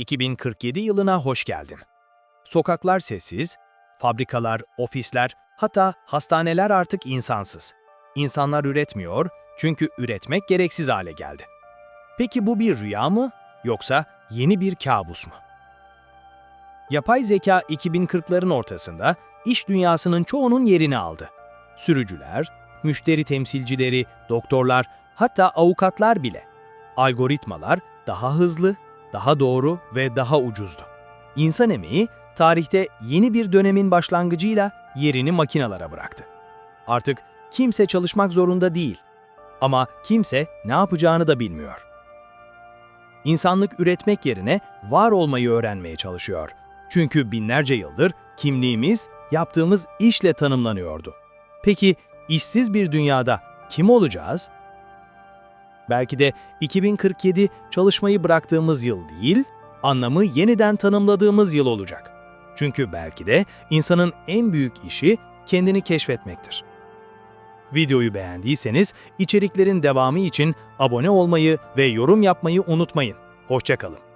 2047 yılına hoş geldin. Sokaklar sessiz, fabrikalar, ofisler, hatta hastaneler artık insansız. İnsanlar üretmiyor çünkü üretmek gereksiz hale geldi. Peki bu bir rüya mı yoksa yeni bir kabus mu? Yapay zeka 2040'ların ortasında iş dünyasının çoğunun yerini aldı. Sürücüler, müşteri temsilcileri, doktorlar, hatta avukatlar bile. Algoritmalar daha hızlı, daha doğru ve daha ucuzdu. İnsan emeği tarihte yeni bir dönemin başlangıcıyla yerini makinalara bıraktı. Artık kimse çalışmak zorunda değil. Ama kimse ne yapacağını da bilmiyor. İnsanlık üretmek yerine var olmayı öğrenmeye çalışıyor. Çünkü binlerce yıldır kimliğimiz yaptığımız işle tanımlanıyordu. Peki işsiz bir dünyada kim olacağız? Belki de 2047 çalışmayı bıraktığımız yıl değil, anlamı yeniden tanımladığımız yıl olacak. Çünkü belki de insanın en büyük işi kendini keşfetmektir. Videoyu beğendiyseniz içeriklerin devamı için abone olmayı ve yorum yapmayı unutmayın. Hoşçakalın.